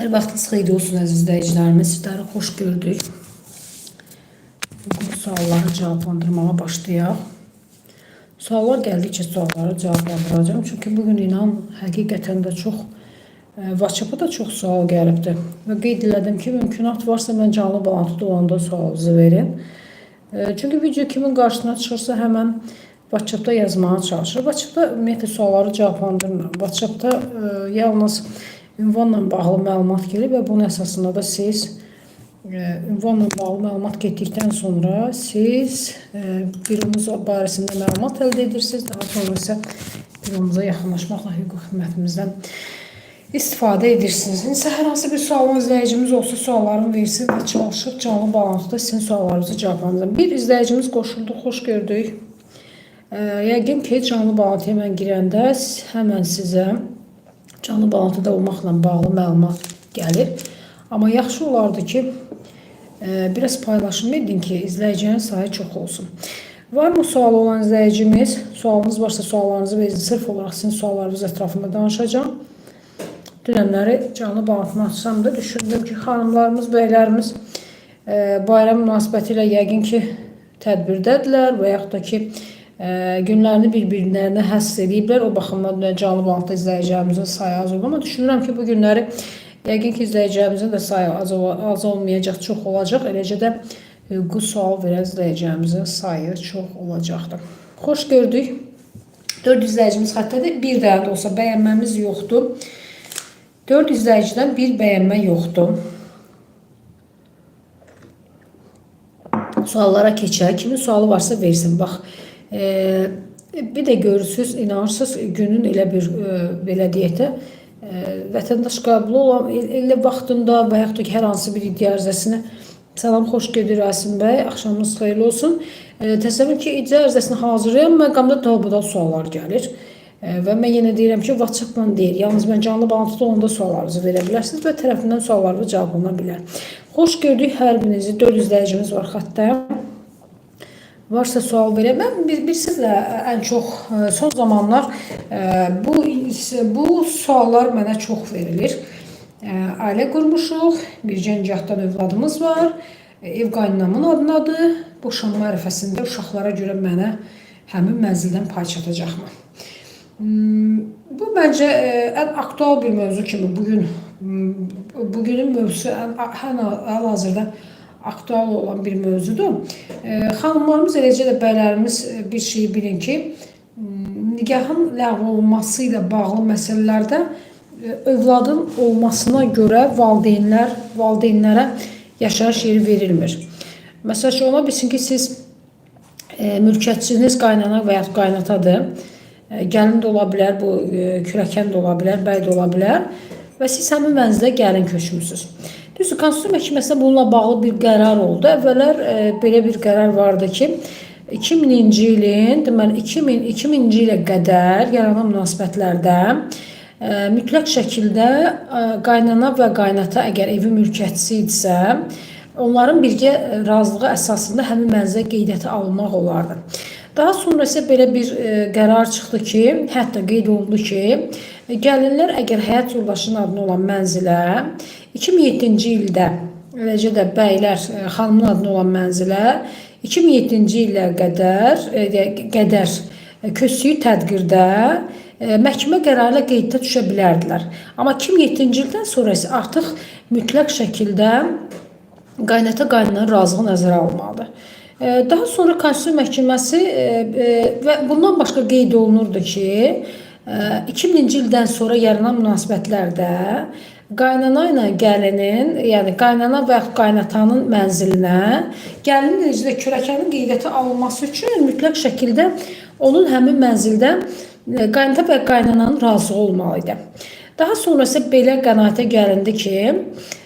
Hər vaxtınız xeyirli olsun əziz izləyicilərimiz. Sizləri xoş gördük. Bugün sualları cavablandırmağa başlayaq. Suallar gəldikcə sualları cavablandıracağım. Çünki bugün inan həqiqətən də çox e, WhatsApp-a da çox sual gəlibdi. Və qeyd elədim ki, mümkünat varsa mən canlı bağlantıda olanda sualınızı verin. E, Çünki video kimin qarşısına çıxırsa həmən WhatsApp-da yazmağa çalışır. WhatsApp-da ümumiyyətlə sualları cavablandırmıram. WhatsApp-da e, yalnız ünvanla bağlı məlumat gəlir və bunun əsasında da siz e, ünvanla bağlı məlumat getdikdən sonra siz e, büromuz barəsində məlumat əldə edirsiniz. Daha sonra isə büromuza yaxınlaşmaqla hüquq xidmətimizdən istifadə edirsiniz. İnsə hər hansı bir sualın izləyicimiz olsa suallarını versin və çalışıb canlı bağlantıda sizin suallarınızı cavablandırın. Bir izləyicimiz qoşuldu, xoş gördük. E, yəqin ki, canlı bağlantıya mən girəndə həmən sizə canlı bağlantıda olmaqla bağlı məlumat gəlir. Amma yaxşı olardı ki, e, biraz paylaşım edin ki, izləyicilərin sayı çox olsun. Var mı sualı olan izləyicimiz? Sualınız varsa suallarınızı verin. Sırf olaraq sizin suallarınız ətrafında danışacağım. Dünənləri canlı bağlantını açsam da düşündüm ki, xanımlarımız, bəylərimiz e, bayram münasibətilə yəqin ki, tədbirdədirlər və yaxud da ki, günlərini bir-birlərinə həsr ediblər. O baxımdan da canlı bağlantıda izləyicilərimizin sayı az olur. Amma düşünürəm ki, bu günləri yəqin ki, izləyicilərimizin də sayı az, az olmayacaq, çox olacaq. Eləcə də hüquqi sual verən izləyicilərimizin sayı çox olacaqdır. Xoş gördük. 4 izləyicimiz xəttədir. Bir dənə də olsa bəyənməmiz yoxdur. 4 izləyicidən bir bəyənmə yoxdur. Suallara keçək. Kimin sualı varsa versin. Bax, e, bir də görürsüz, inanırsınız günün elə bir belə deyək də vətəndaş qəbulu olan el- elə vaxtında və yaxud da ki, hər hansı bir iddia ərizəsinə Salam, xoş gedir Rasim bəy. Axşamınız xeyirli olsun. Təsəvvür ki, iddia ərizəsini hazırlayan məqamda dalbadal suallar gəlir. Və mən yenə deyirəm ki, WhatsApp-la. Yalnız mən canlı bağlantıda onda suallarınızı verə bilərsiniz və tərəfindən suallarınız cevablana bilər. Xoş gördük hər birinizi. 4 izləyicimiz var xəttə. Varsa sual verə. Mən bir, bir sizlə ən çox e, son zamanlar e, bu bu suallar mənə çox verilir. E, Ailə qurmuşuq, bircə nicahdan övladımız var. Ev qaynanamın adınadır. Boşanma ərəfəsində uşaqlara görə mənə həmin mənzildən pay çatacaqmı? Hmm, Bu e, en aktual bir mevzu kimi bugün hmm, bugünün mövzusu en hal-hazırda aktual olan bir mövzudur. E, xanımlarımız eləcə də bəylərimiz e, bir şeyi bilin ki, nikahın ləğv olunması ilə bağlı məsələlərdə e, övladın olmasına görə valideynlər valideynlərə yaşayış yeri verilmir. Məsəl üçün ola bilsin ki, siz e, mülkiyyətçiniz qaynana və ya qaynatadır. E, Gəlin də ola bilər, bu e, kürəkən də ola bilər, bəy də ola bilər və siz həmin mənzilə gəlin köçmüsünüz. Düzdür, Konstitusiya Məhkəməsində bununla bağlı bir qərar oldu. Əvvəllər e, belə bir qərar vardı ki, 2000-ci ilin, deməli 2000 2000-ci ilə qədər yaranan münasibətlərdə e, mütləq şəkildə e, qaynana və qaynata əgər evin mülkiyyətçisi idisə, onların birgə razılığı əsasında həmin mənzilə qeydiyyata alınmaq olardı. Daha sonra isə belə bir e, qərar çıxdı ki, hətta qeyd olundu ki, e, gəlinlər əgər həyat yoldaşının adına olan mənzilə 2007-ci ildə eləcə də bəylər e, xanımın adına olan mənzilə 2007-ci illə qədər e, qədər köçüyü tədbirdə e, məhkəmə qərarı ilə qeyddə düşə bilərdilər. Amma 2007-ci ildən sonra isə artıq mütləq şəkildə qaynata qaynananın razılığı nəzərə alınmalıdır. E, Daha sonra Konstitusiya Məhkəməsi e, e, və bundan başqa qeyd olunurdu ki, e, 2000-ci ildən sonra yaranan münasibətlərdə qaynana ilə gəlinin, yəni qaynana və yaxud qaynatanın mənzilinə gəlinin necə kürəkənin qeydiyyata alınması üçün mütləq şəkildə onun həmin mənzildə e, qaynata və qaynananın razılığı olmalı idi. Daha sonra isə belə qənaətə gəlindi ki, e,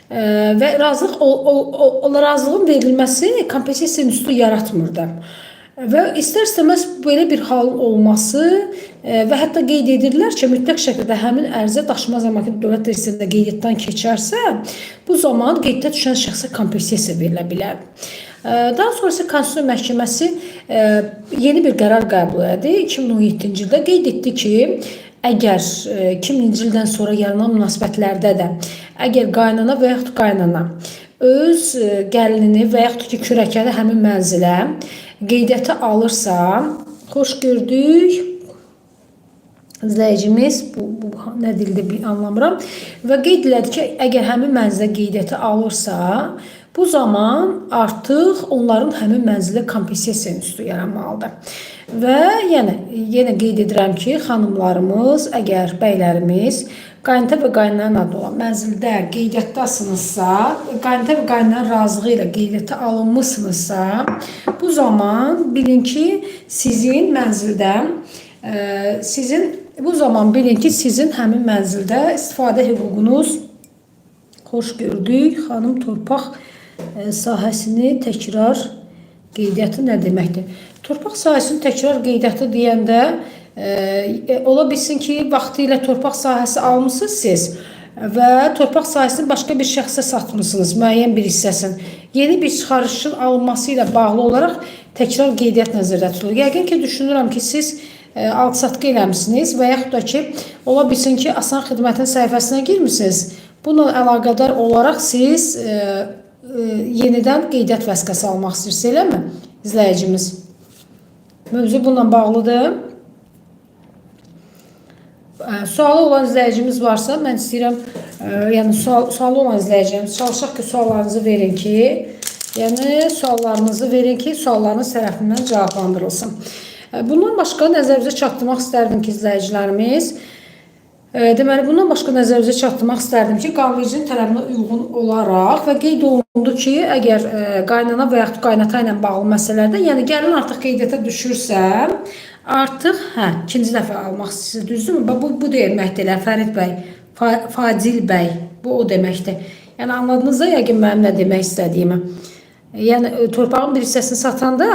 və razılıq o, o, o, o razılığın verilməsi kompensasiya institutu yaratmırdı. Və istər-istəməz belə bir halın olması e, və hətta qeyd edirlər ki, mütləq şəkildə həmin ərizə daşıma zamanı dövlət reyestrində qeydiyyatdan keçərsə, bu zaman qeyddə düşən şəxsə kompensasiya verilə bilər. E, Daha sonra isə Konstitusiya Məhkəməsi e, yeni bir qərar qəbul etdi. 2017-ci ildə qeyd etdi ki, əgər e, 2000-ci ildən sonra yaranan münasibətlərdə də Əgər qaynana və yaxud qaynana öz e, gəlinini və yaxud ki kürəkəni həmin mənzilə qeydiyyata alırsa, xoş gördük. İzləyicimiz bu, bu nə dildə bir anlamıram və qeyd elədi ki, əgər həmin mənzilə qeydiyyata alırsa, bu zaman artıq onların həmin mənzilə kompensasiya institutu yaranmalıdır. Və yəni yenə qeyd edirəm ki, xanımlarımız, əgər bəylərimiz qaynata və qaynananın adı olan mənzildə qeydiyyatdasınızsa, qaynata və qaynananın razılığı ilə qeydiyyata alınmısınızsa, bu zaman bilin ki, sizin mənzildə e, sizin bu zaman bilin ki, sizin həmin mənzildə istifadə hüququnuz xoş gördük. Xanım torpaq e, sahəsini təkrar qeydiyyatı nə deməkdir? Torpaq sahəsinin təkrar qeydiyyatı deyəndə e, ola bilsin ki, vaxtı ilə torpaq sahəsi almısınız siz və torpaq sahəsini başqa bir şəxsə satmısınız, müəyyən bir hissəsini. Yeni bir çıxarışın alınması ilə bağlı olaraq təkrar qeydiyyat nəzərdə tutulur. Yəqin ki, düşünürəm ki, siz e, alt-satqı eləmisiniz və yaxud da ki, ola bilsin ki, asan xidmətin səhifəsinə girmisiniz. Bununla əlaqədar olaraq siz e, e, yenidən qeydiyyat vəsiqəsi almaq istəyirsiniz, eləmi? İzləyicimiz. Mövzu bununla bağlıdır. Sualı olan izləyicimiz varsa, mən istəyirəm, ə, yəni sual, sualı olan izləyicimiz çalışaq ki, suallarınızı verin ki, yəni suallarınızı verin ki, suallarınız tərəfindən cavablandırılsın. Bundan başqa nəzərinizə çatdırmaq istərdim ki, izləyicilərimiz, deməli, bundan başqa nəzərinizə çatdırmaq istərdim ki, qanunvericinin tələbinə uyğun olaraq və qeyd olundu ki, əgər qaynana və yaxud qaynata ilə bağlı məsələlərdə, yəni gəlin artıq qeydiyyata düşürsə, Artıq hə, ikinci dəfə almaq istəyirsiniz, düzdürmü? Bu bu deməkdir elə Fərid bəy, Fa Fadil bəy. Bu o deməkdir. Yəni anladınız da yəqin mənim nə demək istədiyimi. Yəni e, torpağın bir hissəsini satanda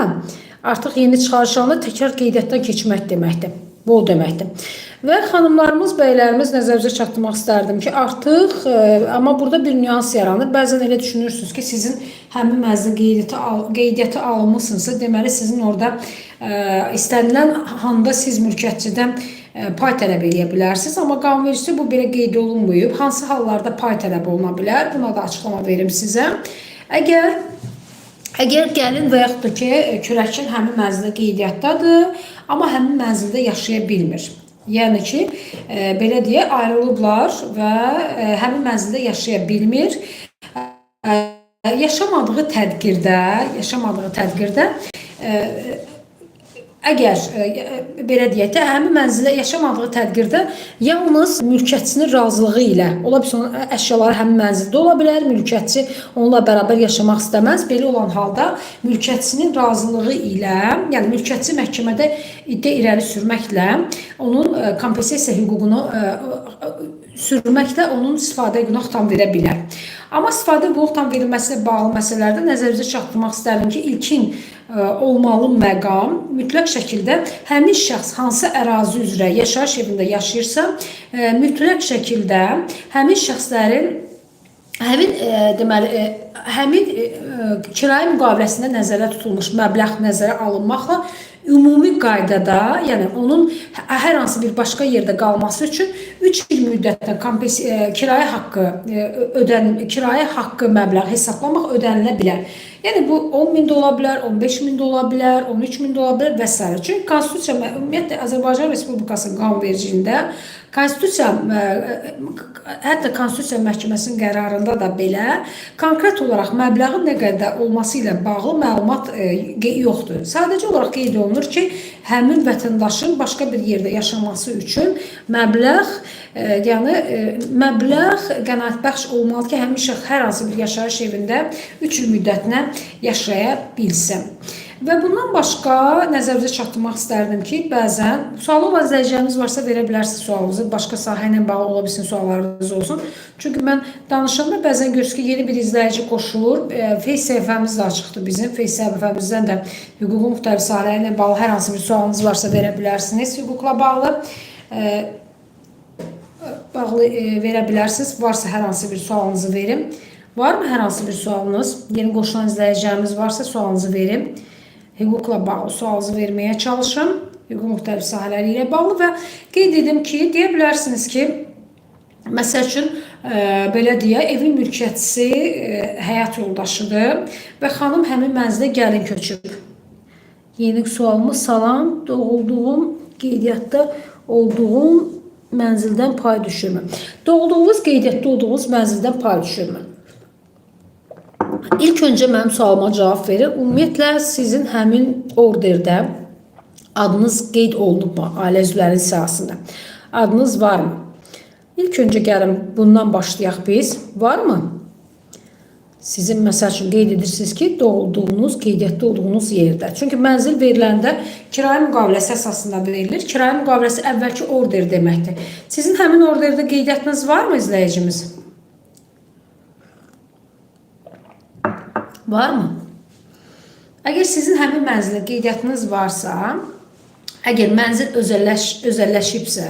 artıq yeni çıxarış alanda təkrar qeydiyyatdan keçmək deməkdir. Bu o deməkdir. Və xanımlarımız, bəylərimiz nəzərinizə çatdırmaq istərdim ki, artıq e, amma burada bir nüans yaranır. Bəzən elə düşünürsünüz ki, sizin həmin məzun qeydiyyata al, qeydiyyata alınmısınızsa, deməli sizin orada e, istənilən handa siz mülkiyyətçidən e, pay tələb edə bilərsiniz, amma qanunvericisi bu belə qeyd olunmayıb. Hansı hallarda pay tələb oluna bilər? Buna da açıqlama verim sizə. Əgər Əgər gəlin və yaxud da ki, kürəkçin həmin mənzildə qeydiyyatdadır, amma həmin mənzildə yaşaya bilmir. Yəni ki, e, belə deyə ayrılıblar və e, həmin mənzildə yaşaya bilmir. E, yaşamadığı tədbirdə, yaşamadığı tədbirdə e, Əgər e, e, belə deyək də, həmin mənzildə yaşamadığı təqdirdə yalnız mülkiyyətçinin razılığı ilə, ola bilsin əşyaları həmin mənzildə ola bilər, mülkiyyətçi onunla bərabər yaşamaq istəməz. Belə olan halda mülkiyyətçinin razılığı ilə, yəni mülkiyyətçi məhkəmədə iddia irəli sürməklə onun e, kompensasiya hüququnu e, sürməklə onun istifadə hüququna tam verə bilər. Amma istifadə hüquq tam verilməsinə bağlı məsələlərdə nəzərinizə çatdırmaq istərdim ki, ilkin ə, olmalı məqam mütləq şəkildə həmin şəxs hansı ərazi üzrə yaşayış evində yaşayırsa, ə, mütləq şəkildə həmin şəxslərin həmin ə, deməli həmin kirayə müqaviləsində nəzərdə tutulmuş məbləğ nəzərə alınmaqla ümumi qaydada, yəni onun hər hansı bir başqa yerdə qalması üçün 3 il müddətdə kompens e, kirayə haqqı e, ödən kirayə haqqı məbləği hesablamaq ödənilə bilər. Yəni bu 10 min də ola bilər, 15 min də ola bilər, 13 min də ola bilər və s. Çünki konstitusiya ümumiyyətlə Azərbaycan Respublikasının qanunvericiliyində Konstitusiya ə, hətta Konstitusiya Məhkəməsinin qərarında da belə konkret olaraq məbləğin nə qədər olması ilə bağlı məlumat ə, yoxdur. Sadəcə olaraq qeyd olunur ki, həmin vətəndaşın başqa bir yerdə yaşaması üçün məbləğ yəni məbləğ qənaətbəxş olmalı ki, həmin şəxs hər hansı bir yaşayış evində 3 il müddətinə yaşaya bilsin. Və bundan başqa nəzərinizə çatdırmaq istərdim ki, bəzən sualı olan izləyiciləriniz varsa verə bilərsiniz sualınızı. Başqa sahə ilə bağlı ola bilsin suallarınız olsun. Çünki mən danışanda bəzən görürüz ki, yeni bir izləyici qoşulur. E, Face səhifəmiz də açıqdır bizim. Face səhifəmizdən də hüququn müxtəlif sahələri ilə bağlı hər hansı bir sualınız varsa verə bilərsiniz. Hüquqla bağlı e, bağlı e, verə bilərsiniz. Varsa hər hansı bir sualınızı verin. Varmı hər hansı bir sualınız? Yeni qoşulan izləyicilərimiz varsa sualınızı verin hüquqla bağlı sualınızı verməyə çalışın. Hüquq müxtəlif sahələri ilə bağlı və qeyd edim ki, deyə bilərsiniz ki, Məsəl üçün, e, belə deyə, evin mülkiyyətçisi e, həyat yoldaşıdır və xanım həmin mənzilə gəlin köçüb. Yeni sualımız salam, doğulduğum qeydiyyatda olduğum mənzildən pay düşürmü? Doğulduğunuz qeydiyyatda olduğunuz mənzildən pay düşürmü? İlk öncə mənim sualıma cavab verin. Ümumiyyətlə sizin həmin orderdə adınız qeyd olunubmu ailə üzvlərinin siyasında? Adınız varmı? İlk öncə gəlin bundan başlayaq biz. Varmı? Sizin məsəl üçün qeyd edirsiniz ki, doğulduğunuz, qeydiyyatda olduğunuz yerdə. Çünki mənzil veriləndə kirayə müqaviləsi əsasında verilir. Kirayə müqaviləsi əvvəlki order deməkdir. Sizin həmin orderdə qeydiyyatınız varmı izləyicimiz? Varmı? Əgər sizin həmin mənzilə qeydiyyatınız varsa, əgər mənzil özəlləş, özəlləşibsə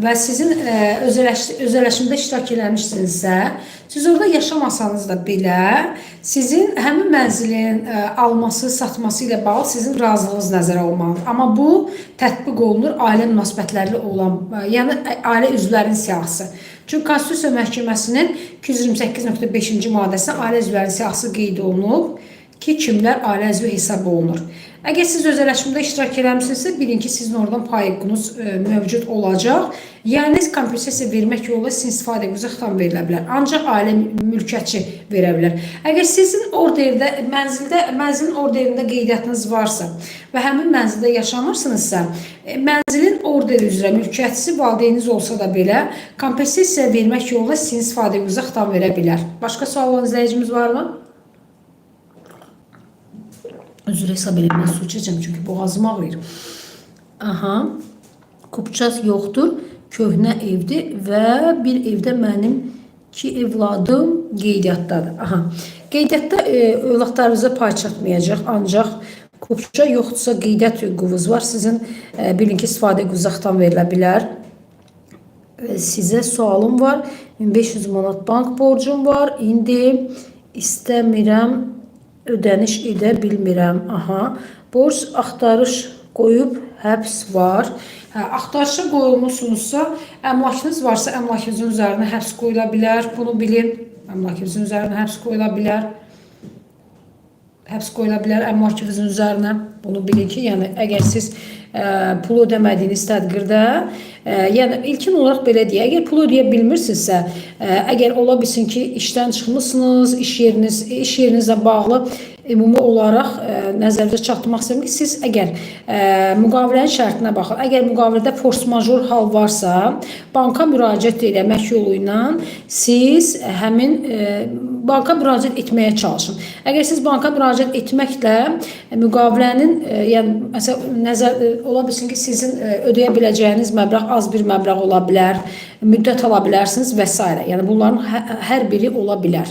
və sizin ə, özəlləş, özəlləşimdə iştirak eləmişsinizsə, siz orada yaşamasanız da belə, sizin həmin mənzilin ə, alması, satması ilə bağlı sizin razılığınız nəzərə alınmalıdır. Amma bu tətbiq olunur ailə münasibətləri olan, ə, yəni ə, ailə üzvlərinin siyahısı. Çünki Konstitusiya Məhkəməsinin 228.5-ci maddəsində ailə üzvlərinin siyahısı qeyd olunub ki, kimlər ailə üzvü hesab olunur. Əgər siz özələşmdə iştirak eləmisinizsə, bilin ki, sizin oradan pay haqqınız e, mövcud olacaq. Yəni kompensasiya vermək yolu sizin istifadə uzaqdan verilə bilər. Ancaq ailə mülkiyyətçi verə bilər. Əgər sizin orderdə mənzildə mənzilin orderində qeydiyyatınız varsa və həmin mənzildə yaşamırsınızsa, e, mənzilin orderi üzrə mülkiyyətçisi valideyniniz olsa da belə kompensasiya vermək yolu sizin istifadə uzaqdan verə bilər. Başqa sual izləyicimiz varmı? Edin, ben su içeceğim çünkü boğazım ağrıyor. Aha, kupças yoxdur, köhnə evdir və bir evdə mənim iki evladım qeydiyyatdadır. Aha, qeydiyyatda e, övladlarınıza pay çatmayacaq, ancaq kupça yoxdursa qeydiyyat hüququnuz var. Sizin e, bilin ki, istifadə uzaqdan verilə bilər. E, sizə sualım var. 1500 manat bank borcum var. İndi istəmirəm ödəniş edə bilmirəm. Aha. Borc axtarış qoyub həbs var. Hə, axtarışa qoyulmusunuzsa, əmlakınız varsa əmlakınızın üzərinə həbs qoyula bilər. Bunu bilin. Əmlakınızın üzərinə həbs qoyula bilər. Həbs qoyula bilər əmlakınızın üzərinə. Bunu bilin ki, yəni əgər siz pul ödəmədiyiniz təqdirdə, ə, yəni ilkin olaraq belə deyək, əgər pul ödəyə bilmirsinizsə, ə, əgər ola bilsin ki, işdən çıxmısınız, iş yeriniz, iş yerinizlə bağlı ümumi olaraq ə, nəzərdə çatdırmaq istəyirəm ki, siz əgər ə, müqavilənin şərtinə baxın, əgər müqavilədə force major hal varsa, banka müraciət etmək yolu ilə siz həmin banka müraciət etməyə çalışın. Əgər siz banka müraciət etməklə müqavilənin ə, yəni məsələn nəzər ə, ola bilsin ki, sizin ə, ödəyə biləcəyiniz məbləğ az bir məbləğ ola bilər, müddət ala bilərsiniz və s. Yəni bunların hə- hər biri ola bilər.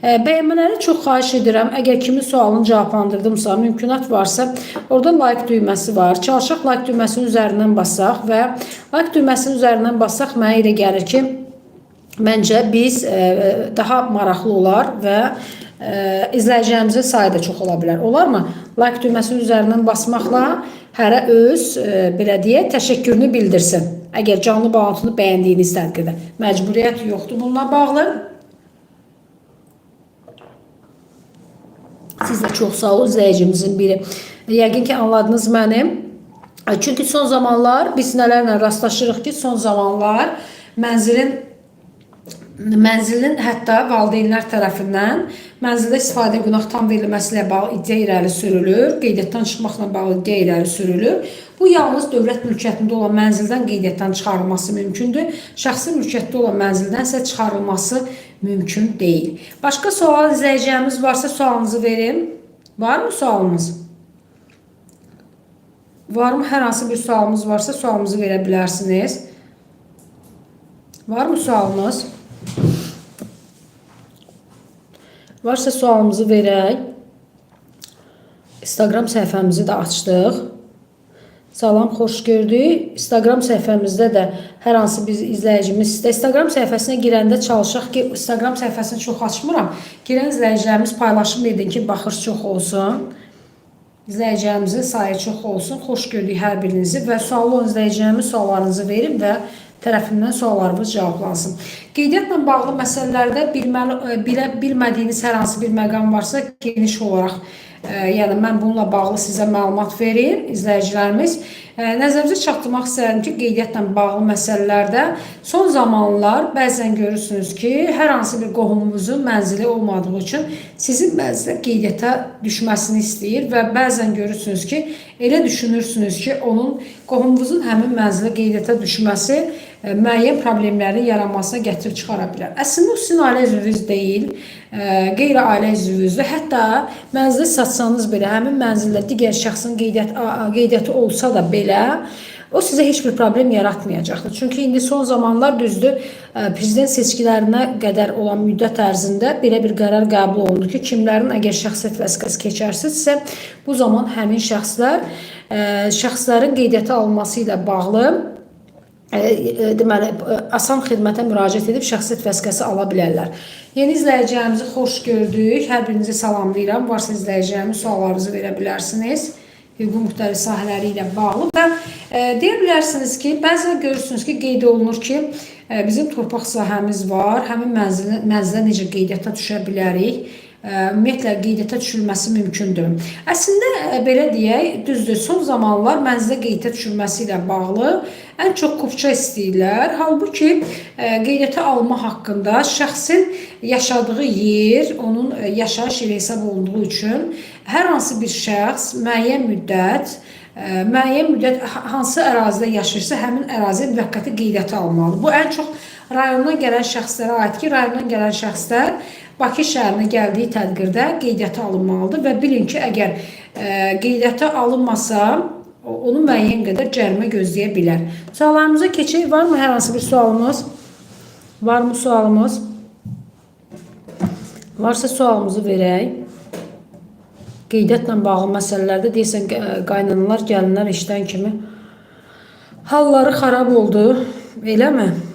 Ə, Bəyənmələri çox xahiş edirəm. Əgər kimin sualını cavablandırdımsa, mümkünat varsa, orada like düyməsi var. Çalışaq like düyməsinin üzərindən basaq və like düyməsinin üzərindən basaq mənə elə gəlir ki, Məncə biz ə, daha maraqlı olar və ə, izləyicilərimizin sayı da çox ola bilər. Olarmı? Like düyməsinin üzərindən basmaqla hərə öz ə, belə deyə təşəkkürünü bildirsin. Əgər canlı bağlantını bəyəndiyiniz təqdirdə. Məcburiyyət yoxdur bununla bağlı. Siz də çox sağ olun izləyicimizin biri. Yəqin ki anladınız məni. Çünki son zamanlar biz nələrlə rastlaşırıq ki, son zamanlar mənzilin mənzilin hətta valideynlər tərəfindən mənzildə istifadə tam verilməsi ilə bağlı iddia irəli sürülür, qeydiyyatdan çıxmaqla bağlı iddia irəli sürülür. Bu yalnız dövlət mülkiyyətində olan mənzildən qeydiyyatdan çıxarılması mümkündür. Şəxsi mülkiyyətdə olan mənzildən isə çıxarılması mümkün deyil. Başqa sual izləyəcəyimiz varsa sualınızı verin. Varmı sualınız? Varmı hər hansı bir sualınız varsa sualınızı verə bilərsiniz. Varmı sualınız? Varsa sualımızı verək. Instagram səhifəmizi də açdıq. Salam, xoş gördük. Instagram səhifəmizdə də hər hansı bir izləyicimiz istə Instagram səhifəsinə girəndə çalışaq ki, Instagram səhifəsini çox açmıram. Girən izləyicilərimiz paylaşım edin ki, baxış çox olsun. İzləyicilərimizin sayı çox olsun. Xoş gördük hər birinizi və suallı olan izləyicilərimiz suallarınızı verin və tərəfindən suallarınız cevaplansın. Qeydiyyatla bağlı məsələlərdə bilməli, e, bilə, bilmədiyiniz hər hansı bir məqam varsa geniş olaraq e, yəni mən bununla bağlı sizə məlumat verir izləyicilərimiz. E, Nəzərinizə çatdırmaq istəyirəm ki, qeydiyyatla bağlı məsələlərdə son zamanlar bəzən görürsünüz ki, hər hansı bir qohumunuzun mənzili olmadığı üçün sizin mənzilə qeydiyyata düşməsini istəyir və bəzən görürsünüz ki, elə düşünürsünüz ki, onun qohumunuzun həmin mənzilə qeydiyyata düşməsi müəyyən problemlərin yaranmasına gətirib çıxara bilər. Əslində o sizin ailə üzvünüz deyil, e, qeyri-ailə üzvünüzdür. Hətta mənzili satsanız belə, həmin mənzildə digər şəxsin qeydiyyat, qeydiyyatı olsa da belə, o sizə heç bir problem yaratmayacaqdır. Çünki indi son zamanlar düzdür, e, prezident seçkilərinə qədər olan müddət ərzində belə bir qərar qəbul olundu ki, kimlərin əgər şəxsiyyət vəsiqəsi keçərsizsə, bu zaman həmin şəxslər e, şəxslərin qeydiyyata alınması ilə bağlı e, e, deməli e, asan xidmətə müraciət edib şəxsiyyət vəsiqəsi ala bilərlər. Yeni izləyicilərimizi xoş gördük. Hər birinizi salamlayıram. Varsa izləyicilərimiz suallarınızı verə bilərsiniz. Hüquq müxtəlif sahələri ilə bağlı və e, deyə bilərsiniz ki, bəzən görürsünüz ki, qeyd olunur ki, e, bizim torpaq sahəmiz var. Həmin mənzilə, mənzilə necə qeydiyyata düşə bilərik? Ə, ümumiyyətlə qeydiyyata düşülməsi mümkündür. Əslində ə, belə deyək, düzdür, son zamanlar mənzilə qeydiyyata düşülməsi ilə bağlı ən çox kupça istəyirlər. Halbuki ə, qeydiyyata alma haqqında şəxsin yaşadığı yer, onun yaşayış yeri hesab olunduğu üçün hər hansı bir şəxs müəyyən müddət müəyyən müddət hansı ərazidə yaşayırsa, həmin ərazi müvəqqəti qeydiyyata almalıdır. Bu ən çox rayondan gələn şəxslərə aid ki, rayondan gələn şəxslər Bakı şəhərinə gəldiyi tədbirdə qeydiyyata alınmalıdır və bilin ki, əgər e, qeydiyyata alınmasa, onu müəyyən qədər cərimə gözləyə bilər. Suallarımıza keçək. Varmı hər hansı bir sualımız? Varmı sualımız? Varsa sualımızı verək. Qeydiyyatla bağlı məsələlərdə deyəsən qaynanalar, gəlinlər işdən kimi halları xarab oldu. Eləmi?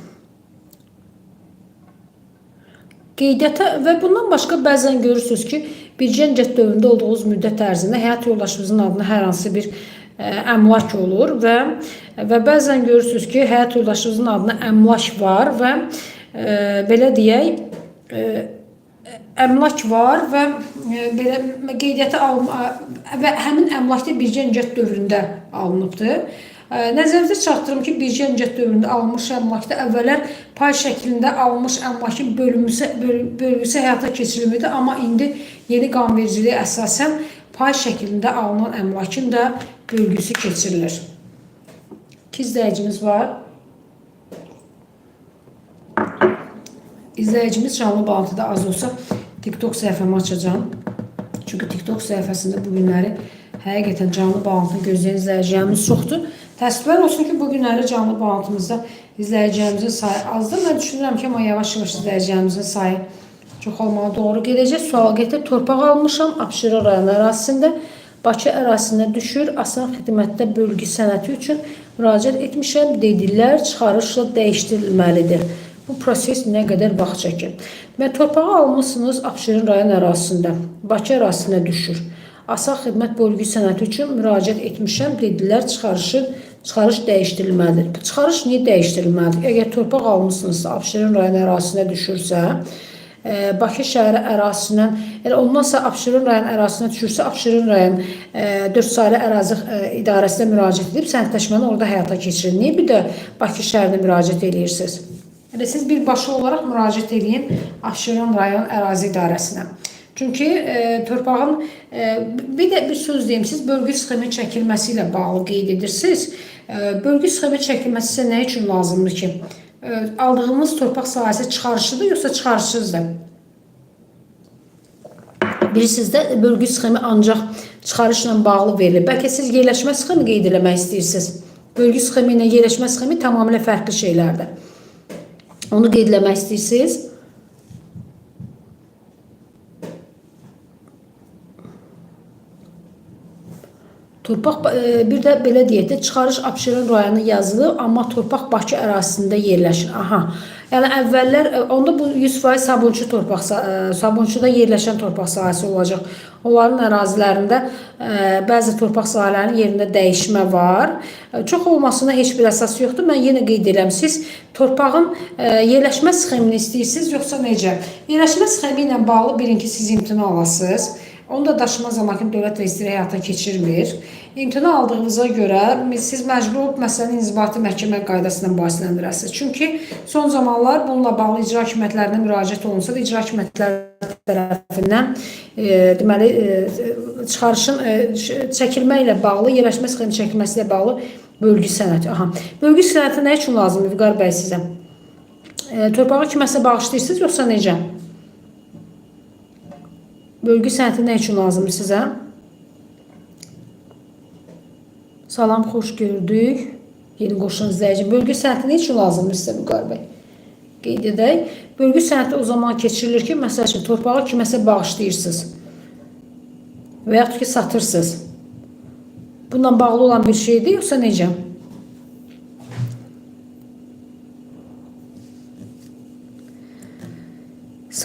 Qeydiyyata və bundan başqa bəzən görürsünüz ki, bircə cəhd dövründə olduğunuz müddət ərzində həyat yoldaşınızın adına hər hansı bir ə, e, əmlak olur və və bəzən görürsünüz ki, həyat yoldaşınızın adına əmlak var və ə, e, belə deyək, ə, e, əmlak var və belə qeydiyyata alma və həmin əmlak da bircə cəhd dövründə alınıbdır. Nəzərinizə çatdırım ki, bircə əmcət dövründə alınmış əmlakda əvvəllər pay şəklində alınmış əmlakın bölünməsi, bölgüsü həyata keçirilmirdi, amma indi yeni qanunvericiliyə əsasən pay şəklində alınan əmlakın da bölgüsü keçirilir. İki var. İzləyicimiz canlı bağlantıda az olsa TikTok səhifəmi açacağım. Çünki TikTok səhifəsində bu günləri həqiqətən canlı bağlantı gözləyən izləyicilərimiz çoxdur. Təəssüflər olsun ki, bu günləri canlı bağlantımızda izləyicilərimizin sayı azdır. Mən düşünürəm ki, amma yavaş-yavaş izləyicilərimizin sayı çoxalmağa doğru gedəcək. Sual getir, torpaq almışam Abşeron rayon ərazisində. Bakı ərazisində düşür, asan xidmətdə bölgü sənəti üçün müraciət etmişəm. Dedilər, çıxarışla dəyişdirilməlidir. Bu proses nə qədər vaxt çəkir? Və torpağı almışsınız Abşeron rayon ərazisində. Bakı ərazisində düşür. Asal xidmət bölgü sənəti üçün müraciət etmişəm. Dedilər, çıxarışı çıxarış dəyişdirilməlidir. Bu çıxarış niyə dəyişdirilməlidir? Əgər torpaq almısınızsa, Abşeron rayon ərazisinə düşürsə, e, Bakı şəhəri ərazisindən, elə olmazsa Abşeron rayon ərazisinə düşürsə, Abşeron rayon e, 4 saylı ərazi e, idarəsinə müraciət edib sənədləşməni orada həyata keçirin. Niyə bir də Bakı şəhərinə müraciət edirsiniz? Yəni siz birbaşa olaraq müraciət edin Abşeron rayon ərazi idarəsinə. Çünkü e, torpağın e, bir de bir söz deyim, siz bölgü sxemi çəkilməsi ilə bağlı qeyd edirsiniz. E, bölgü sxemi çəkilməsi sizə nə üçün lazımdır ki? E, aldığınız torpaq sahəsi çıxarışıdır yoxsa çıxarışsızdır? Bilirsiniz də bölgü sxemi ancaq çıxarışla bağlı verilir. Bəlkə siz yerləşmə sxemi qeyd eləmək istəyirsiniz. Bölgü sxemi ilə yerləşmə sxemi tamamilə fərqli şeylərdir. Onu qeyd eləmək istəyirsiniz. Torpaq e, bir də belə deyək də çıxarış Abşeron rayonu yazılıb, amma torpaq Bakı ərazisində yerləşir. Aha. Yəni əvvəllər e, onda bu 100% Sabunçu torpaq e, Sabunçuda yerləşən torpaq sahəsi olacaq. Onların ərazilərində bəzi torpaq sahələrinin yerində dəyişmə var. Çox olmasına heç bir əsas yoxdur. Mən yenə qeyd edirəm, siz torpağın yerləşmə sxemini istəyirsiniz yoxsa necə? Yerləşmə sxemi ilə bağlı birinki siz imtina alasınız. Onu da daşıma zamanı dövlət reyestri həyata keçirmir. İmtina aldığınıza görə siz məcbur olub məsələni inzibati məhkəmə qaydasından bahisləndirəsiniz. Çünki son zamanlar bununla bağlı icra hakimiyyətlərinə müraciət olunsa da icra hakimiyyətləri tərəfindən e, deməli e, çıxarışın e, çəkilmə bağlı, yerləşmə sxemi çəkilməsi ilə bağlı bölgü sənədi. Aha. Bölgü sənədi nə üçün lazımdır Vüqar bəy sizə? E, torpağı kiməsə bağışlayırsınız yoxsa necə? Bölgü sənəti nə üçün lazımdır sizə? Salam, xoş gördük. Yeni qoşulan izləyici. Bölgü sənəti nə üçün lazımdır sizə Vüqar bəy? Qeyd edək. Bölgü sənəti o zaman keçirilir ki, məsəl üçün torpağı kiməsə bağışlayırsınız və yaxud ki satırsınız. Bununla bağlı olan bir şeydir yoxsa necə?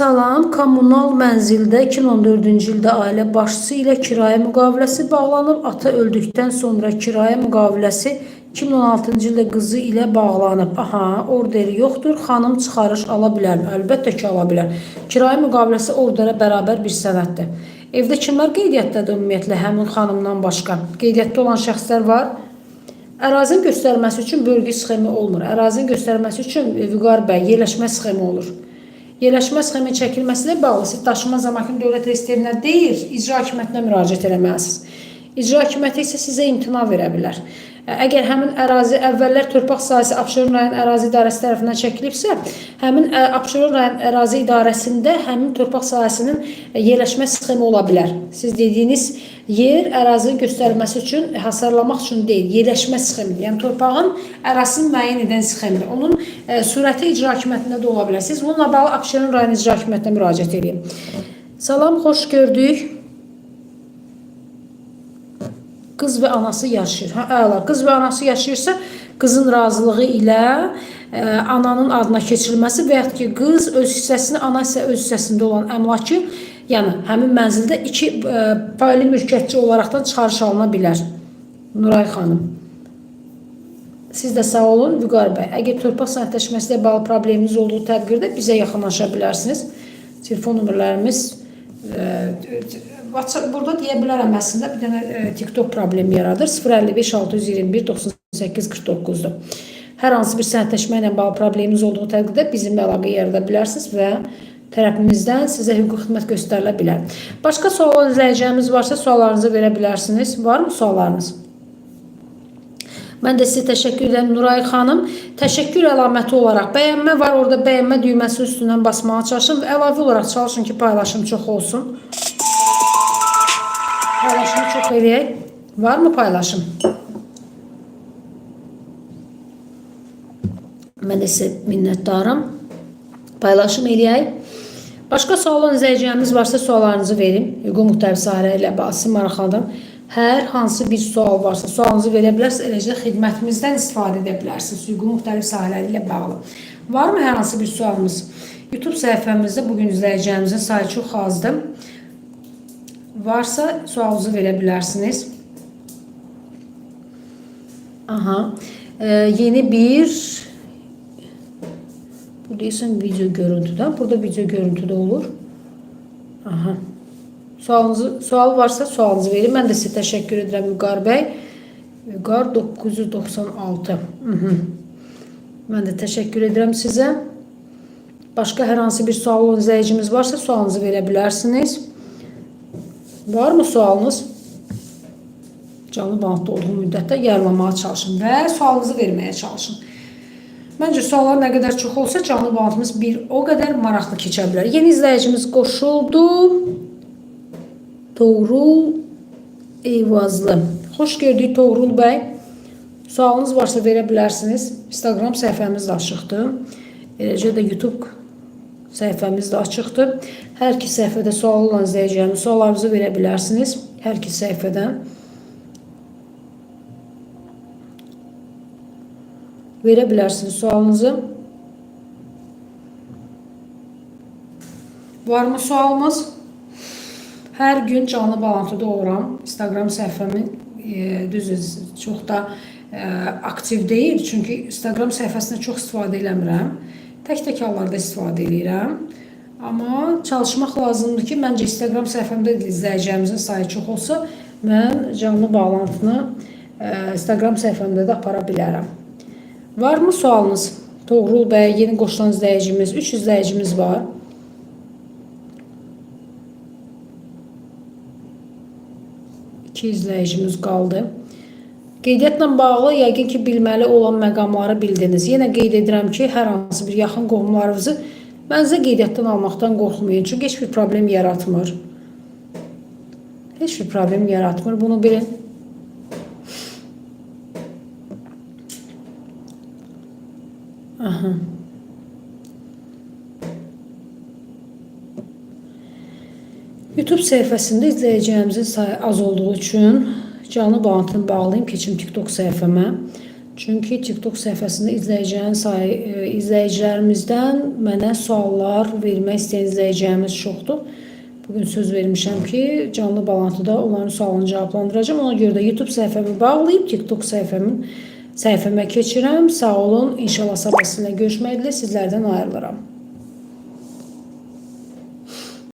Salam, kommunal mənzildə 2014-cü ildə ailə başçısı ilə kirayə müqaviləsi bağlanıb. Ata öldükdən sonra kirayə müqaviləsi 2016-cı ildə qızı ilə bağlanıb. Aha, orderi yoxdur. Xanım çıxarış ala bilər. Əlbəttə ki, ala bilər. Kirayə müqaviləsi ordera bərabər bir sənəddir. Evdə kimlər qeydiyyatdadır ümumiyyətlə həmin xanımdan başqa? Qeydiyyatda olan şəxslər var. Ərazinin göstərməsi üçün bölgü sxemi olmur. Ərazinin göstərməsi üçün Vüqar bəy yerləşmə sxemi olur. Yerləşmə sxemi çəkilməsinə bağlı siz daşıma zamanı dövlət reyestrinə deyil, icra hakimiyyətinə müraciət etməlisiniz. İcra hakimiyyəti isə sizə imtina verə bilər. Əgər həmin ərazi əvvəllər torpaq sahəsi Abşeron rayon ərazi idarəsi tərəfindən çəkilibsə, həmin ə, Abşeron rayon ərazi idarəsində həmin torpaq sahəsinin ə, yerləşmə sxemi ola bilər. Siz dediyiniz yer ərazinin göstərilməsi üçün, hasarlamaq üçün deyil, yerləşmə sxemidir. Yəni torpağın ərazisini müəyyən edən sxemidir. Onun ə, surəti icra hakimiyyətində də ola bilər. Siz bununla bağlı Abşeron rayon icra hakimiyyətinə müraciət edin. Salam, xoş gördük. Qız və anası yaşayır. Hə, əla. Qız və anası yaşayırsa, qızın razılığı ilə ə, ananın adına keçirilməsi və yaxud ki, qız öz hissəsini, ana isə öz hissəsində olan əmlakı, yəni həmin mənzildə iki ə, paylı mülkiyyətçi olaraqdan çıxarış alına bilər. Nuray xanım. Siz də sağ olun Vüqar bəy. Əgər torpaq sənədləşməsi ilə bağlı probleminiz olduğu təqdirdə bizə yaxınlaşa bilərsiniz. Telefon nömrələrimiz e, WhatsApp burada deyə bilərəm əslində bir dənə e, TikTok problemi yaradır. 055 621 98 49-dur. Hər hansı bir sənədləşmə ilə bağlı probleminiz olduğu təqdirdə bizimlə əlaqə yarada bilərsiniz və tərəfimizdən sizə hüquqi xidmət göstərilə bilər. Başqa sual izləyəcəyimiz varsa suallarınızı verə bilərsiniz. Varmı suallarınız? Mən də sizə təşəkkür edirəm Nuray xanım. Təşəkkür əlaməti olaraq bəyənmə var. Orada bəyənmə düyməsi üstündən basmağa çalışın və əlavə olaraq çalışın ki, paylaşım çox olsun. Paylaşımı çox eləyək. Varmı paylaşım? Mən də sizə minnətdaram. Paylaşım eləyək. Başqa sual izləyəcəyimiz varsa suallarınızı verin. Hüquq müxtəlif sahələri ilə sizi maraqlandıran hər hansı bir sual varsa sualınızı verə bilərsiniz. Eləcə xidmətimizdən istifadə edə bilərsiniz hüquq müxtəlif sahələri ilə bağlı. Varmı hər hansı bir sualınız? YouTube səhifəmizdə bu gün izləyəcəyimizin sayı çox azdır. Varsa sualınızı verə bilərsiniz. Aha. Ee, yeni bir bu deyirsən video görüntüdən. Burada video görüntüdə olur. Aha. Sualınızı, sual varsa sualınızı verin. Mən də sizə təşəkkür edirəm Vüqar bəy. Vüqar 996. Hı -hı. Mən də təşəkkür edirəm sizə. Hansı bir sual olan varsa sualınızı verə bilərsiniz. Var mı sualınız? Canlı bantda olduğu müddətdə yarmamağa çalışın və sualınızı verməyə çalışın. Məncə suallar nə qədər çox olsa canlı bantımız bir o qədər maraqlı keçə bilər. Yeni izləyicimiz qoşuldu. Toğrul Eyvazlı. Xoş gördük Toğrul bəy. Sualınız varsa verə bilərsiniz. Instagram səhifəmiz də açıqdır. Eləcə də YouTube səhifəmiz də açıqdır. Hər iki səhifədə sual olan izləyəcəyimiz suallarınızı verə bilərsiniz. Hər iki səhifədən. Verə bilərsiniz sualınızı. Varmı sualımız? Hər gün canlı bağlantıda oluram. Instagram səhifəmin e, düzdür, çox da e, aktiv deyil. Çünki Instagram səhifəsində çox istifadə eləmirəm. Tək-tək hallarda istifadə edirəm. Amma çalışmaq lazımdır ki, məncə Instagram səhifəmdə də izləyəcəyimizin sayı çox olsa, mən canlı bağlantını e, Instagram səhifəmdə də apara bilərəm. Varmı sualınız? Toğrul bəy, yeni qoşulan izləyicimiz, 3 izləyicimiz var. İki izləyicimiz qaldı. Qeydiyyatla bağlı yəqin ki, bilməli olan məqamları bildiniz. Yenə qeyd edirəm ki, hər hansı bir yaxın qohumlarınızı mənzə qeydiyyatdan almaqdan qorxmayın. Çünki heç bir problem yaratmır. Heç bir problem yaratmır. Bunu bilin. Aha. YouTube səhifəsində izləyəcəyimizin sayı az olduğu üçün canlı bağlantını bağlayım, keçim TikTok səhifəmə. Çünki TikTok səhifəsində izləyəcəyin sayı e, izləyicilərimizdən mənə suallar vermək istəyən izləyəcəyimiz çoxdur. Bugün söz vermişəm ki, canlı bağlantıda onların sualını cavablandıracağım. Ona görə də YouTube səhifəmi bağlayıb TikTok səhifəmin səhifəmə keçirəm. Sağ olun. İnşallah sabah sizinlə görüşmək dileğiyle sizlərdən ayrılıram.